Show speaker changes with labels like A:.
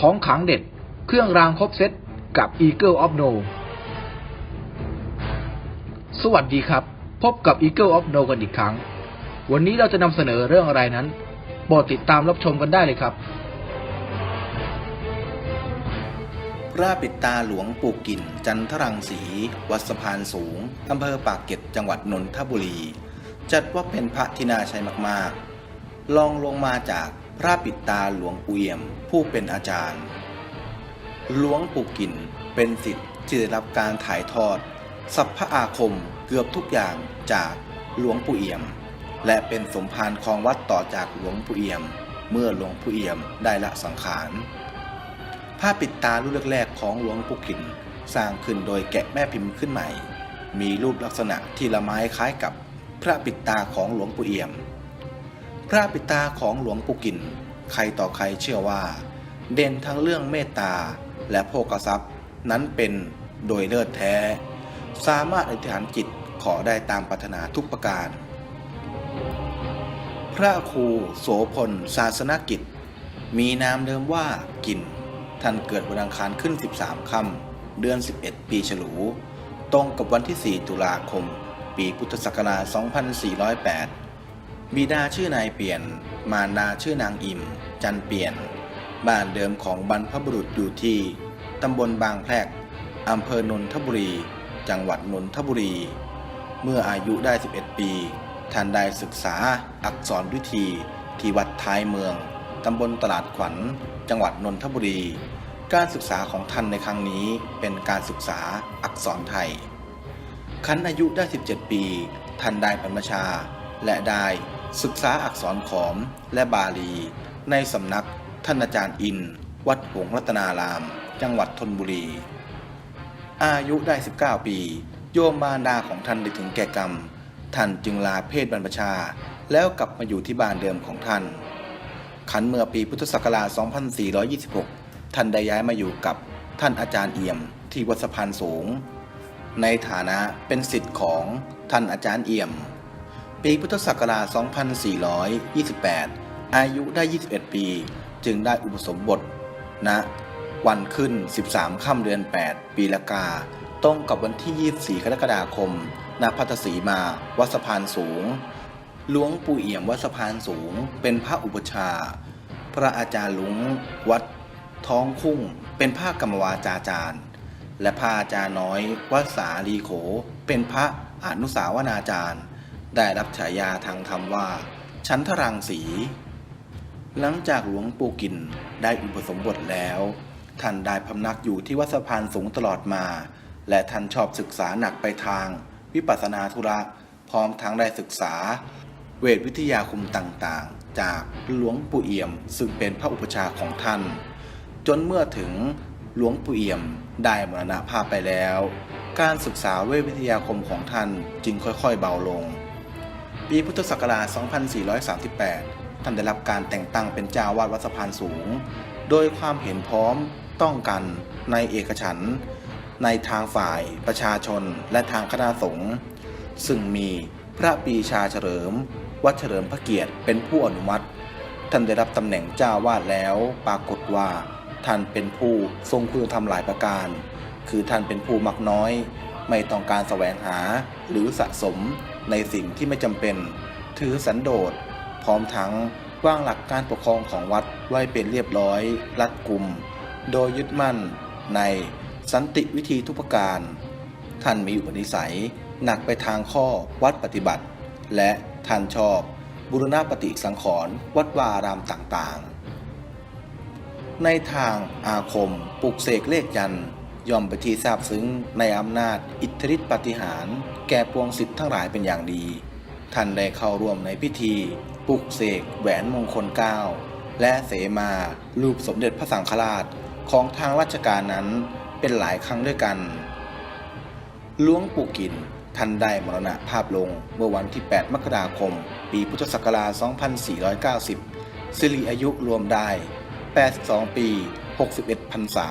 A: ของขังเด็ด เครื่องรางครบเซตกับ Eagle of No สวัสดีครับ พบกับ Eagle of No กันอีกครั้ง วันนี้เราจะนำเสนอเรื่องอะไรนั้นโปรดติดตามรับชมกันได้เลยครับ
B: พระปิดตาหลวงปู่กินจันทรังสี วัดสะพานสูงอำเภอปากเกร็ดจังหวัดนนทบุรี จัดว่าเป็นพระที่น่าใช้มากๆ ลองลงมาจาก พระปิดตาหลวงปู่เอี่ยมผู้เป็นอาจารย์ หลวงปู่กินเป็นสิทธิ์ที่ได้รับการถ่ายทอดสัพพะอาคมเกือบทุกอย่างจากหลวงปู่เอี่ยม และเป็นสมภารของวัดต่อจากหลวงปู่เอี่ยม เมื่อหลวงปู่เอี่ยมได้ละสังขารผ้าปิดตารุ่นแรกๆของหลวงปู่กินสร้างขึ้นโดยแกะแม่พิมพ์ขึ้นใหม่ มีรูปลักษณะที่ละไม้คล้ายกับพระปิดตาของหลวงปู่เอี่ยม พระปิดตาของหลวงปู่กิน ใครต่อใครเชื่อว่า เด่นทั้งเรื่องเมตตาและโภกทรัพย์นั้นเป็นโดยเลิศแท้ สามารถอธิษฐานจิตขอได้ตามปรารถนาทุกประการ พระครูโสพลศาสนกิจ มีนามเดิมว่ากิน ท่านเกิดวันอังคารขึ้น 13 ค่ำเดือน 11 ปีฉลู ตรงกับวันที่ 4 ตุลาคม ปีพุทธศักราช 2408 บิดาชื่อนายเปลี่ยน มารดาชื่อนางอิ่ม จันเปลี่ยน บ้านเดิมของบรรพบุรุษอยู่ที่ ตำบลบางแพรกอำเภอนนทบุรี จังหวัดนนทบุรี เมื่ออายุได้ 11 ปี ท่านได้ศึกษาอักษรวิธีที่วัดท้ายเมือง ตำบลตลาดขวัญ จังหวัดนนทบุรี การศึกษาของท่านในครั้งนี้เป็นการศึกษาอักษรไทย คันอายุได้ 17 ปี ท่านได้บรรพชาและได้ ศึกษาอักษรขอมและบาลี ในสำนักท่านอาจารย์อิน วัดหงส์รัตนาราม จังหวัดธนบุรี อายุได้ 19 ปี โยมบารดาของท่านได้ถึงแก่กรรม ท่านจึงลาเพศบรรพชา แล้วกลับมาอยู่ที่บ้านเดิมของท่าน ขันเมื่อปีพุทธศักราช 2426 ท่านได้ย้ายมาอยู่กับท่านอาจารย์เอี่ยมที่วัดสะพานสูง ในฐานะเป็นสิทธิ์ของท่านอาจารย์เอี่ยม ปีพุทธศักราช 2428 อายุได้ 21 ปี จึงได้อุปสมบทณวันขึ้น 13 ค่ำเดือน 8 ปีละกา ตรงกับวันที่ 24 กรกฎาคม ณ พัทสีมา วัดสะพานสูง หลวงปู่เอี่ยมวัดสะพานสูง เป็นพระอุปชา พระอาจารย์หลุง วัด ท้องคุ้ง เป็นพระกรรมวาจาจารย์ และพระอาจารย์น้อย วัดสาลีโข เป็นพระอนุสาวนาจารย์ ได้รับฉายาทางธรรมว่า ชั้นทรังสี หลังจากหลวงปู่กินได้อุปสมบทแล้ว ท่านได้พำนักอยู่ที่วัดสะพานสูงตลอดมา และท่านชอบศึกษาหนักไปทาง วิปัสสนาธุระ พร้อมทั้งได้ศึกษา เวทวิทยาคุมต่างๆ จากหลวงปู่เอี่ยม ซึ่งเป็นพระอุปชาของท่าน จนเมื่อถึงหลวงปู่เอี่ยมได้มรณภาพไปแล้ว การศึกษาเวทวิทยาคมของท่านจึงค่อยๆเบาลง ปีพุทธศักราช 2438 ท่านได้รับการแต่งตั้งเป็นเจ้าวาดวัดสะพานสูง โดยความเห็นพร้อมต้องกันในเอกฉันท์ในทางฝ่ายประชาชนและทางคณะสงฆ์ซึ่งมีพระปีชาเฉลิม วัดเฉลิมพระเกียรติเป็นผู้อนุมัติ ท่านได้รับตำแหน่งเจ้าวาดแล้วปรากฏว่า ท่านเป็นผู้ทรงคุณธรรมหลายประการ คือท่านเป็นผู้มักน้อย ไม่ต้องการแสวงหาหรือสะสม ในสิ่งที่ไม่จำเป็น ถือสันโดษพร้อมทั้งวางหลักการปกครองของวัดไว้เป็นเรียบร้อย รัดกุม โดยยึดมั่นในสันติวิธีทุกประการ ท่านมีอุปนิสัยหนักไปทางข้อวัดปฏิบัติ และท่านชอบบุรณปฏิสังขรณ์วัดวาอารามต่างๆ ในทางอาคมปลุกเสกเลขยันต์ ย่อมไปที่ทราบซึ้งในอำนาจอิทธิฤทธิปฏิหาร แก่ปวงสิทธิ์ทั้งหลายเป็นอย่างดี ท่านได้เข้าร่วมในพิธีปลุกเสกแหวนมงคลเก้าและเสมารูปสมเด็จพระสังฆราชของทางราชการนั้นเป็นหลายครั้งด้วยกันหลวงปู่กินท่านได้มรณภาพลงเมื่อวันที่ 8 มกราคม ปีพุทธศักราช 2490 สิริอายุรวมได้ 82 ปี 61 พรรษา